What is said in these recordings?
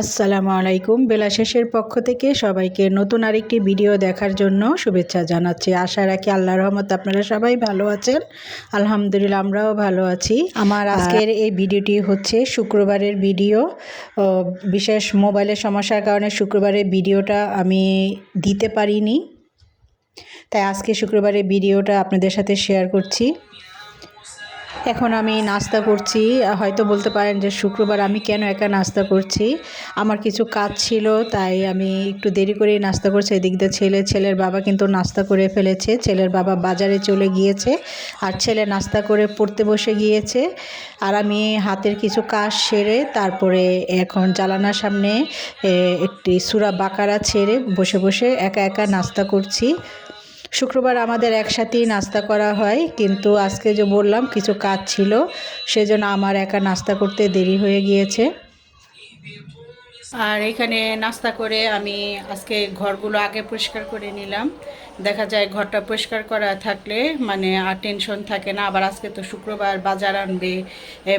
আসসালামু আলাইকুম। বেলা শেষের পক্ষ থেকে সবাইকে নতুন আরেকটি ভিডিও দেখার জন্য শুভেচ্ছা জানাচ্ছি। আশা রাখি আল্লাহ রহমত আপনারা সবাই ভালো আছেন। আলহামদুলিল্লাহ আমরাও ভালো আছি। আমার আজকের এই ভিডিওটি হচ্ছে শুক্রবারের ভিডিও। বিশেষ মোবাইলের সমস্যার কারণে শুক্রবারের ভিডিওটা আমি দিতে পারিনি। তাই আজকে শুক্রবারের ভিডিওটা আপনাদের সাথে শেয়ার করছি। এখন আমি নাস্তা করছি। হয়তো বলতে পারেন যে শুক্রবার আমি কেন একা নাস্তা করছি? আমার কিছু কাজ ছিল, তাই আমি একটু দেরি করে নাস্তা করছি। এদিক দিয়ে ছেলে, ছেলের বাবা কিন্তু নাস্তা করে ফেলেছে। ছেলের বাবা বাজারে চলে গিয়েছে আর ছেলে নাস্তা করে পড়তে বসে গিয়েছে। আর আমি হাতের কিছু কাজ সেরে তারপরে এখন জ্বালানার সামনে একটি সুরা বাকারা ছেড়ে বসে বসে একা একা নাস্তা করছি। শুক্রবার আমাদের একসাথেই নাস্তা করা হয়, কিন্তু আজকে যে বললাম কিছু কাজ ছিল, সেজন্য আমার একা নাস্তা করতে দেরি হয়ে গিয়েছে। আর এখানে নাস্তা করে আমি আজকে ঘরগুলো আগে পরিষ্কার করে নিলাম। দেখা যায় ঘরটা পরিষ্কার করা থাকলে মানে আর টেনশন থাকে না, আবার আজকে তো শুক্রবার বাজার আনবে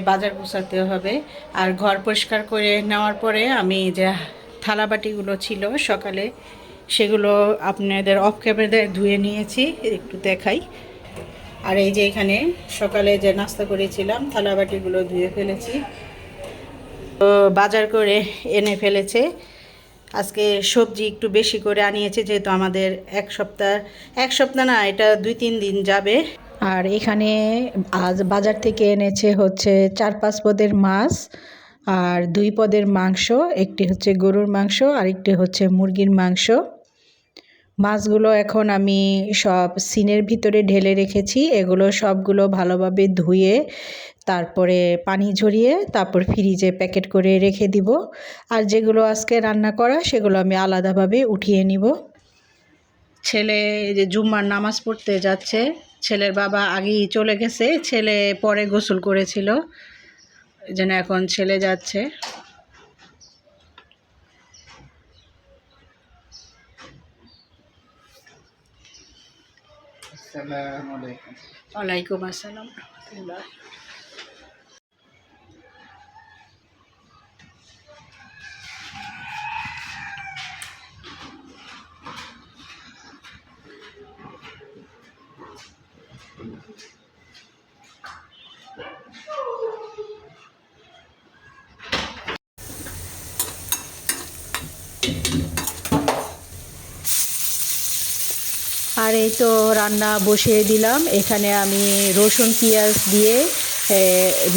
বাজার গুছাতে হবে। আর ঘর পরিষ্কার করে নেওয়ার পরে আমি যে থালাবাটিগুলো ছিল সকালে সেগুলো আপনাদের অফ ক্যামেরায় ধুয়ে নিয়েছি, একটু দেখাই। আর এই যে এখানে সকালে যে নাস্তা করেছিলাম, থালাবাটিগুলো ধুয়ে ফেলেছি। তো বাজার করে এনে ফেলেছে। আজকে সবজি একটু বেশি করে আনিয়েছে, যেহেতু আমাদের এক সপ্তাহ এক সপ্তাহ না, এটা দুই তিন দিন যাবে। আর এখানে আজ বাজার থেকে এনেছে হচ্ছে চার পাঁচ পদের মাছ আর দুই পদের মাংস, একটি হচ্ছে গরুর মাংস আর একটি হচ্ছে মুরগির মাংস। মাছগুলো এখন আমি সব সিনের ভিতরে ঢেলে রেখেছি। এগুলো সবগুলো ভালোভাবে ধুয়ে, তারপরে পানি ঝরিয়ে, তারপর ফ্রিজে প্যাকেট করে রেখে দিব। আর যেগুলো আজকে রান্না করা, সেগুলো আমি আলাদাভাবে উঠিয়ে নিব। ছেলে যে জুম্মার নামাজ পড়তে যাচ্ছে, ছেলের বাবা আগেই চলে গেছে, ছেলে পরে গোসল করেছিল। যেন এখন ছেলে যাচ্ছে। আসসালামু আলাইকুম ওয়ালাইকুম আসসালাম রহমতুল্লাহ আর এই তো রান্না বসিয়ে দিলাম। এখানে আমি রসুন পেঁয়াজ দিয়ে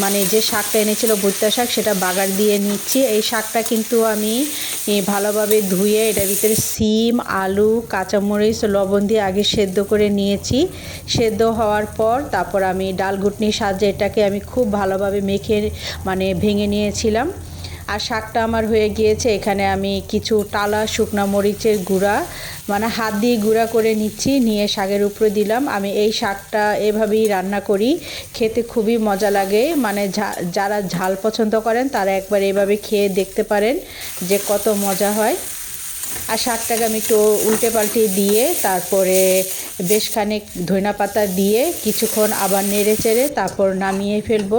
মানে যে শাকটা এনেছিল ভুট্টা শাক, সেটা বাগার দিয়ে নিচ্ছি। এই শাকটা কিন্তু আমি ভালোভাবে ধুয়ে এটার ভিতরে সিম, আলু, কাঁচামরিচ, লবণ দিয়ে আগে সেদ্ধ করে নিয়েছি। সেদ্ধ হওয়ার পর তারপর আমি ডাল ঘুটনির সাহায্যে এটাকে আমি খুব ভালোভাবে মেখে মানে ভেঙে নিয়েছিলাম। আর শাকটা আমার হয়ে গিয়েছে, এখানে আমি কিছু টালা শুকনা মরিচের গুঁড়া মানে হাত দিয়ে গুঁড়া করে নিচ্ছি, নিয়ে শাকের উপরে দিলাম। আমি এই শাকটা এভাবেই রান্না করি, খেতে খুবই মজা লাগে। মানে যারা ঝাল পছন্দ করেন, তারা একবার এভাবে খেয়ে দেখতে পারেন যে কত মজা হয়। আর শাকটাকে আমি একটু উল্টে পাল্টে দিয়ে তারপরে বেশ খানিক ধইনা পাতা দিয়ে কিছুক্ষণ আবার নেড়ে চেড়ে তারপর নামিয়ে ফেলব।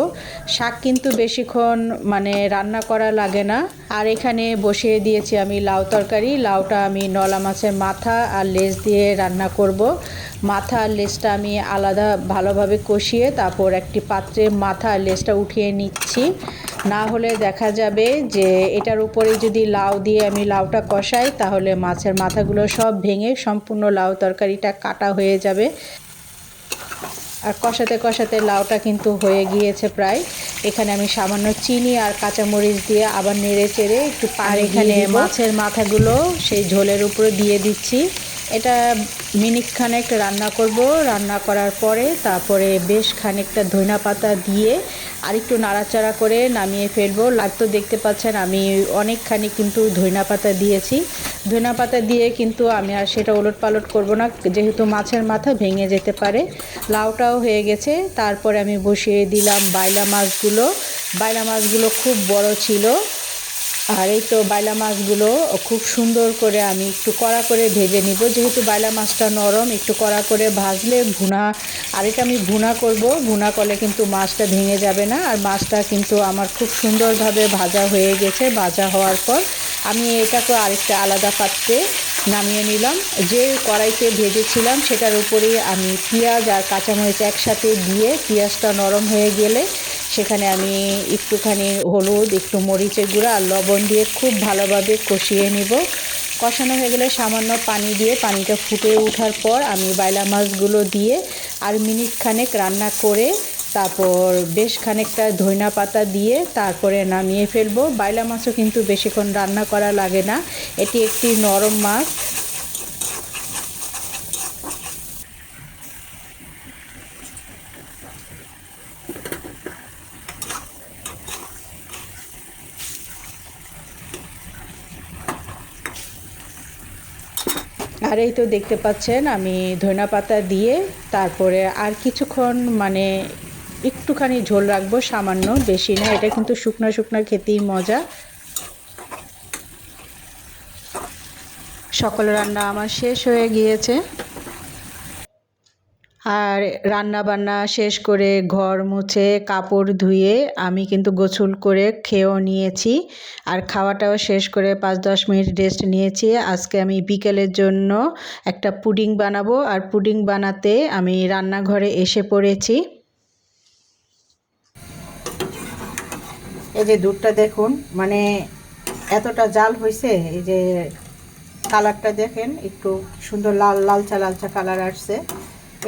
শাক কিন্তু বেশিক্ষণ মানে রান্না করা লাগে না। আর এখানে বসিয়ে দিয়েছি আমি লাউ তরকারি। লাউটা আমি নলা মাছের মাথা আর লেজ দিয়ে রান্না করব। মাথা আর লেজটা আমি আলাদা ভালোভাবে কষিয়ে তারপর একটি পাত্রে মাথা আর লেজটা উঠিয়ে নিচ্ছি। না হলে দেখা যাবে যে এটার উপরে যদি লাউ দিয়ে আমি লাউটা কষাই তাহলে মাছের মাথাগুলো সব ভেঙে সম্পূর্ণ লাউ তরকারিটা কাটা হয়ে যাবে। আর কষাতে কষাতে লাউটা কিন্তু হয়ে গিয়েছে প্রায়। এখানে আমি সামান্য চিনি আর কাঁচামরিচ দিয়ে আবার নেড়ে চেড়ে একটু পার এখানে মাছের মাথাগুলো সেই ঝোলের উপরে দিয়ে দিচ্ছি। এটা মিনিট খানেক রান্না করব। রান্না করার পরে তারপরে বেশ খানিকটা ধইনা পাতা দিয়ে আর একটু নাড়াচাড়া করে নামিয়ে ফেলব। লাগ তো দেখতে পাচ্ছেন আমি অনেকখানি কিন্তু ধইনা পাতা দিয়েছি। ধইনা পাতা দিয়ে কিন্তু আমি আর সেটা ওলট পালট করব না, যেহেতু মাছের মাথা ভেঙে যেতে পারে। লাউটাও হয়ে গেছে। তারপরে আমি বসিয়ে দিলাম বাইলা মাছগুলো। বাইলা মাছগুলো খুব বড় ছিল। আর এই তো বাইলা মাছগুলো খুব সুন্দর করে আমি একটু কড়া করে ভেজে নিব। যেহেতু বাইলা মাছটা নরম, একটু কড়া করে ভাজলে ভুনা, আর আমি ভুনা করব। ভুনা করলে কিন্তু মাছটা ভেঙে যাবে না। আর মাছটা কিন্তু আমার খুব সুন্দরভাবে ভাজা হয়ে গেছে। ভাজা হওয়ার পর আমি এটাকে আরেকটা আলাদা পাত্রে নামিয়ে নিলাম। যে কড়াইতে ভেজেছিলাম, সেটার উপরেই আমি পেঁয়াজ আর কাঁচামরিচ একসাথে দিয়ে পেঁয়াজটা নরম হয়ে গেলে সেখানে আমি একটুখানি হলুদ, একটু মরিচের গুঁড়া আর লবণ দিয়ে খুব ভালোভাবে কষিয়ে নিব। কষানো হয়ে গেলে সামান্য পানি দিয়ে পানিটা ফুটে ওঠার পর আমি বাইলা মাছগুলো দিয়ে আর মিনিট খানেক রান্না করে তারপর বেশ খানিকটা ধইনা পাতা দিয়ে তারপরে নামিয়ে ফেলব। বাইলা মাছও কিন্তু বেশিক্ষণ রান্না করা লাগে না। এটি একটি নরম মাছ। আর এই তো দেখতে পাচ্ছেন, আমি ধনা পাতা দিয়ে তারপরে আর কিছুক্ষণ মানে একটুখানি ঝোল রাখব, সামান্য, বেশি না, এটা কিন্তু শুকনো শুকনো খেতেই মজা। সকল রান্না আমার শেষ হয়ে গিয়েছে। আর রান্না বান্না শেষ করে ঘর মুছে কাপড় ধুয়ে আমি কিন্তু গোছল করে খেয়েও নিয়েছি। আর খাওয়াটাও শেষ করে পাঁচ দশ মিনিট রেস্ট নিয়েছি। আজকে আমি বিকেলের জন্য একটা পুডিং বানাবো। আর পুডিং বানাতে আমি রান্নাঘরে এসে পড়েছি। এই যে দুধটা দেখুন মানে এতটা জাল হয়েছে এই যে কালারটা দেখেন, একটু সুন্দর লাল, লালচা লালচা কালার আসছে।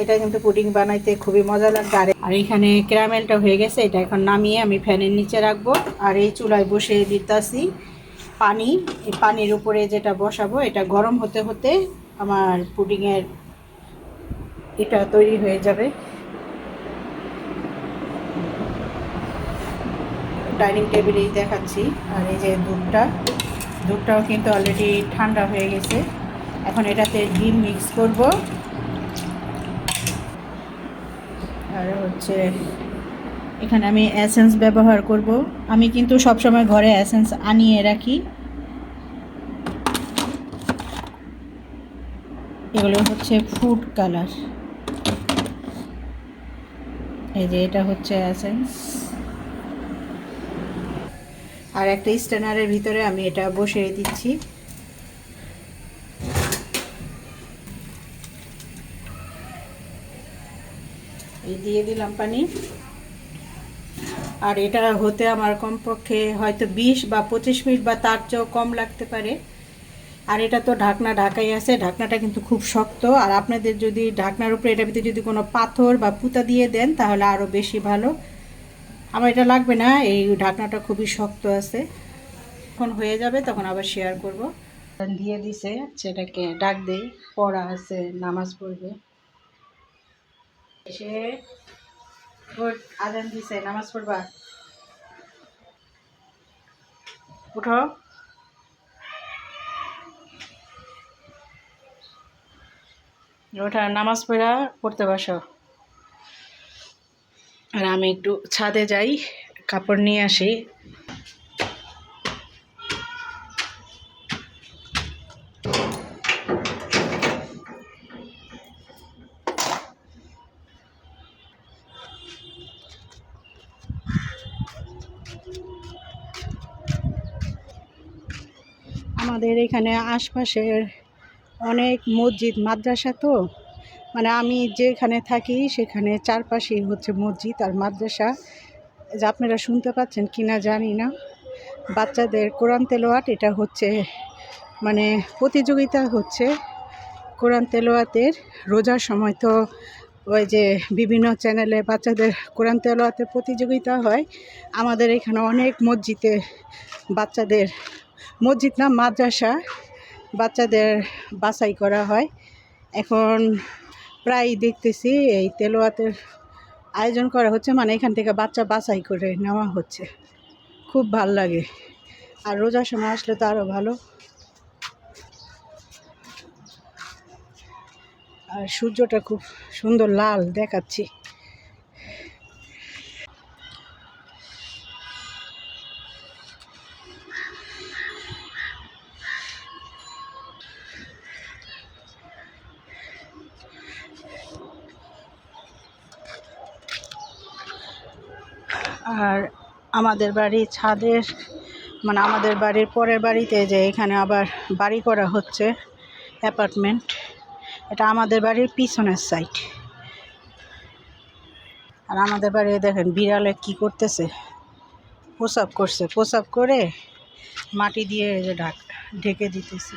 এটা কিন্তু পুডিং বানাইতে খুবই মজা লাগবে। আর আর এখানে ক্যারামেলটা হয়ে গেছে, এটা এখন নামিয়ে আমি ফ্যানের নিচে রাখব। আর এই চুলায় বসে দিতাছি পানি। এই পানির উপরে যেটা বসাবো, এটা গরম হতে হতে আমার পুডিংয়ের এটা তৈরি হয়ে যাবে। ডাইনিং টেবিলেই দেখাচ্ছি। আর এই যে দুধটা, দুধটাও কিন্তু অলরেডি ঠান্ডা হয়ে গেছে। এখন এটাতে ডিম মিক্স করব। আর হচ্ছে এখানে আমি অ্যাসেন্স ব্যবহার করব। আমি কিন্তু সবসময় ঘরে অ্যাসেন্স আনিয়ে রাখি। এগুলো হচ্ছে ফুড কালার এই যে এটা হচ্ছে অ্যাসেন্স আর একটা স্ট্যানারের ভিতরে আমি এটা বসিয়ে দিচ্ছি এই দিয়ে দিলাম পানি। আর এটা হতে আমার কমপক্ষে হয়তো বিশ বা পঁচিশ মিনিট বা তার চেয়েও কম লাগতে পারে। আর এটা তো ঢাকনা ঢাকাই আছে, ঢাকনাটা কিন্তু খুব শক্ত। আর আপনাদের যদি ঢাকনার উপরে এটার ভিতরে যদি কোনো পাথর বা পুতা দিয়ে দেন, তাহলে আরও বেশি ভালো। আমার এটা লাগবে না, এই ঢাকনাটা খুবই শক্ত আছে। যখন হয়ে যাবে তখন আবার শেয়ার করব। দিয়ে দিছে, সেটাকে ডাক দেই, পড়া আছে, নামাজ পড়বে। এসে দিছে, নামাজ পড়বা। উঠো। ওঠা নামাজ পড়া, পড়তে বসো। আর আমি একটু ছাদে যাই, কাপড় নিয়ে আসি। এখানে আশপাশের অনেক মসজিদ, মাদ্রাসা তো। মানে আমি যেখানে থাকি সেখানে চারপাশেই হচ্ছে মসজিদ আর মাদ্রাসা। যে আপনারা শুনতে পাচ্ছেন কি না জানি না। বাচ্চাদের কোরআন তেলোয়াট এটা হচ্ছে মানে প্রতিযোগিতা হচ্ছে কোরআন তেলোয়াতের। রোজার সময় তো ওই যে বিভিন্ন চ্যানেলে বাচ্চাদের কোরআন তেলোয়াতের প্রতিযোগিতা হয়। আমাদের এখানে অনেক মসজিদে বাচ্চাদের মসজিদ না, মাদ্রাসা বাচ্চাদের বাছাই করা হয়। এখন প্রায় দেখতেছি এই তেলোয়াতের আয়োজন করা হচ্ছে মানে এখান থেকে বাচ্চা বাছাই করে নেওয়া হচ্ছে। খুব ভালো লাগে। আর রোজার সময় আসলে তো আরও ভালো। আর সূর্যটা খুব সুন্দর, লাল দেখাচ্ছি। আর আমাদের বাড়ি ছাদের মানে আমাদের বাড়ির পরের বাড়িতে যে এখানে আবার বাড়ি করা হচ্ছে, অ্যাপার্টমেন্ট, এটা আমাদের বাড়ির পিছনের সাইড আর আমাদের বাড়ি দেখেন বিড়ালে কি করতেছে? প্রসাব করছে, প্রসাব করে মাটি দিয়ে যে ঢাক, ঢেকে দিতেছে।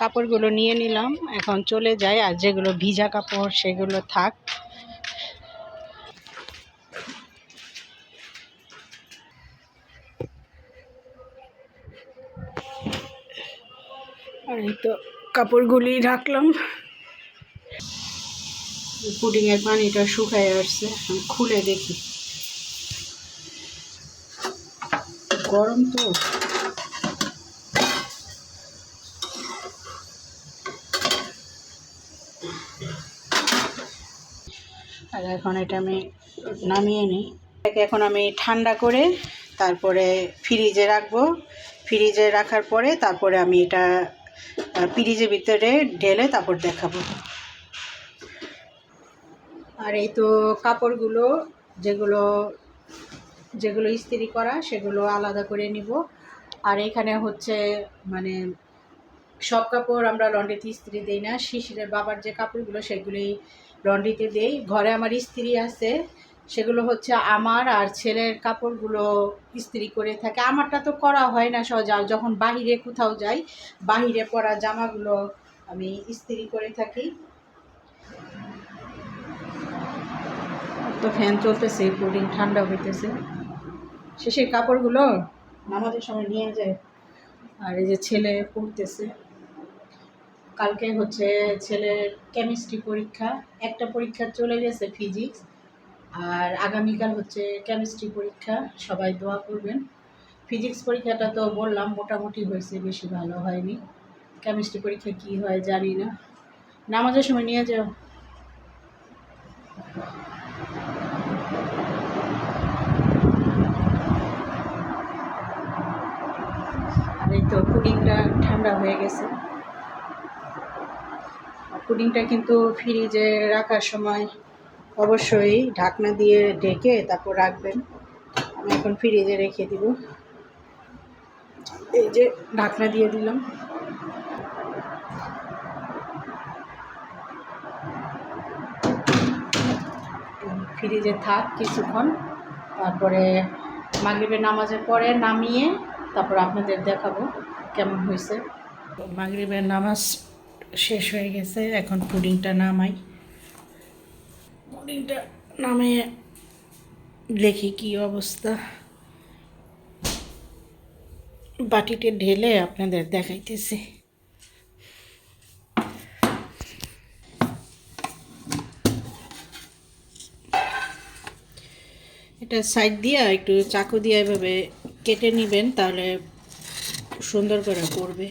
কাপড়গুলো নিয়ে নিলাম। এখন চলে যাই আর যেগুলো ভিজা কাপড় সেগুলো থাক। আর তো কাপড়গুলি রাখলাম। পুডিংয়ের পানিটা শুকায় আসছে। খুলে দেখি। গরম তো। আর এখন এটা আমি নামিয়ে নিই। এটাকে এখন আমি ঠান্ডা করে তারপরে ফ্রিজে রাখব। ফ্রিজে রাখার পরে তারপরে আমি এটা ফ্রিজের ভিতরে ঢেলে তারপর দেখাবো। আর এই তো কাপড়গুলো যেগুলো যেগুলো ইস্ত্রি করা, সেগুলো আলাদা করে নিব। আর এখানে হচ্ছে মানে সব কাপড় আমরা লন্ড্রিতে ইস্ত্রি দিই না। শিশিরের বাবার যে কাপড়গুলো সেগুলি লন্ড্রিতে দেই। ঘরে আমার ইস্ত্রি আছে। সেগুলো হচ্ছে আমার আর ছেলের কাপড়গুলো ইস্ত্রি করে থাকে। আমারটা তো করা হয় না সহজ। যখন বাহিরে কোথাও যাই, বাহিরে পরা জামাগুলো আমি ইস্ত্রি করে থাকি। তো ফ্যান চলতেছে পুডিং ঠান্ডা হইতেছে। শেষের কাপড়গুলো নামাজের সময় নিয়ে যায়। আর এই যে ছেলে পড়তেছে। কালকে হচ্ছে ছেলের কেমিস্ট্রি পরীক্ষা। একটা পরীক্ষা চলে গেছে ফিজিক্স আর আগামীকাল হচ্ছে কেমিস্ট্রি পরীক্ষা। সবাই দোয়া করবেন। ফিজিক্স পরীক্ষাটা তো বললাম মোটামুটি হয়েছে বেশি ভালো হয়নি। কেমিস্ট্রি পরীক্ষা কি হয় জানি না। নামাজের সময় নিয়ে যাও আর এই তো পুডিংটা ঠান্ডা হয়ে গেছে। পুডিংটা কিন্তু ফ্রিজে রাখার সময় অবশ্যই ঢাকনা দিয়ে ঢেকে তারপর রাখবেন। আমি এখন ফ্রিজে রেখে দিব। এই যে ঢাকনা দিয়ে দিলাম। ফ্রিজে থাক কিছুক্ষণ, তারপরে মাগরিবের নামাজের পরে নামিয়ে তারপর আপনাদের দেখাবো। কেমন হয়েছে? মাগরিবের নামাজ শেষ হয়ে গেছে, এখন পুডিংটা নামাই। পুডিংটা নামে দেখি কি অবস্থা। বাটিতে ঢেলে আপনাদের দেখাইতেছি। এটা সাইড দিয়ে, একটু চাকু দিয়ে এভাবে কেটে নেবেন, তাহলে সুন্দর করে করবে।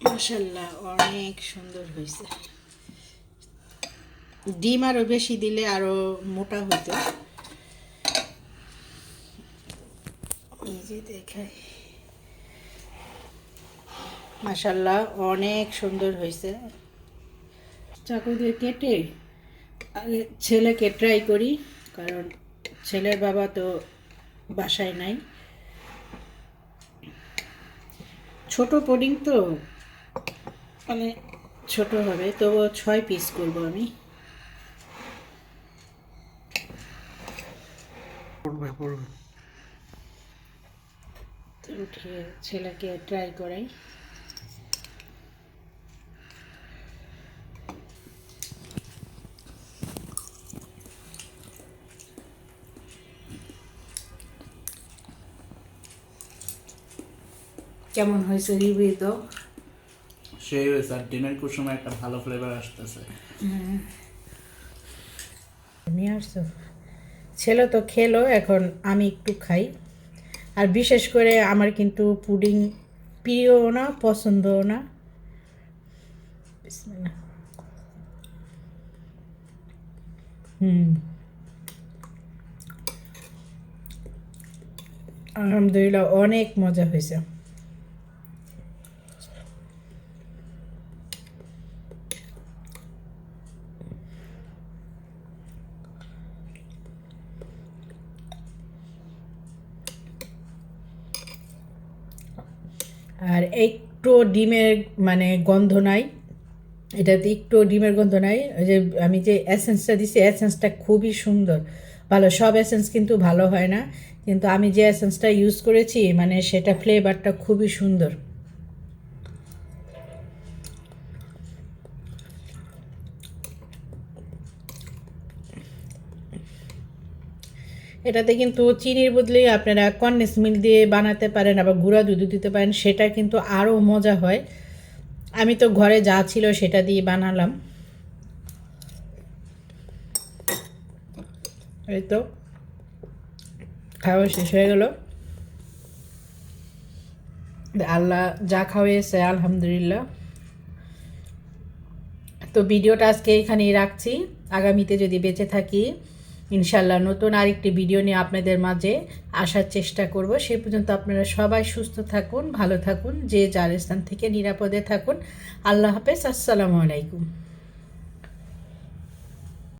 মাশাল্লাহ অনেক সুন্দর হয়েছে ডিম আরও বেশি দিলে আরও মোটা হতো এই যে দেখাই মাশাল্লাহ অনেক সুন্দর হয়েছে চাকু দিয়ে কেটে আগে ছেলেকে ট্রাই করি, কারণ ছেলের বাবা তো বাসায় নাই। ছোট পুডিং তো মানে ছোট হবে, তবুও ছয় পিস করব আমি। পড়বে পড়বে। উঠে ছেলেকে ট্রাই করাই। কেমন হয়েছে রিভিউ তো? সেই হয়েছে আর ডিমের কুসুমে একটা ভালো ফ্লেভার আসতেছে। নিয়ে আসছো ছেলে তো খেলো এখন আমি একটু খাই। আর বিশেষ করে আমার কিন্তু পুডিং প্রিয় না, পছন্দও না। হুম। আলহামদুলিল্লাহ অনেক মজা হয়েছে আর একটু ডিমের মানে গন্ধ নাই। এটাতে একটু ডিমের গন্ধ নাই। ওই যে আমি যে অ্যাসেন্সটা দিছি অ্যাসেন্সটা খুবই সুন্দর। ভালো, সব অ্যাসেন্স কিন্তু ভালো হয় না। কিন্তু আমি যে অ্যাসেন্সটা ইউজ করেছি মানে সেটা ফ্লেভারটা খুবই সুন্দর। এটাতে কিন্তু চিনির বদলে আপনারা কন্ডেন্স মিল দিয়ে বানাতে পারেন, আবার গুঁড়া দুধ দিতে পারেন, সেটা কিন্তু আরও মজা হয়। আমি তো ঘরে যা ছিল সেটা দিয়ে বানালাম। এই তো, খাওয়া শেষ হয়ে গেল। আল্লাহ যা খাওয়াইছে, আলহামদুলিল্লাহ। তো ভিডিওটা আজকে এখানেই রাখছি। আগামীতে যদি বেঁচে থাকি ইনশাল্লাহ নতুন আরেকটি ভিডিও নিয়ে আপনাদের মাঝে আসার চেষ্টা করব। সে পর্যন্ত আপনারা সবাই সুস্থ থাকুন, ভালো থাকুন, যে যার স্থান থেকে নিরাপদে থাকুন। আল্লাহ হাফেজ, আসসালামু আলাইকুম।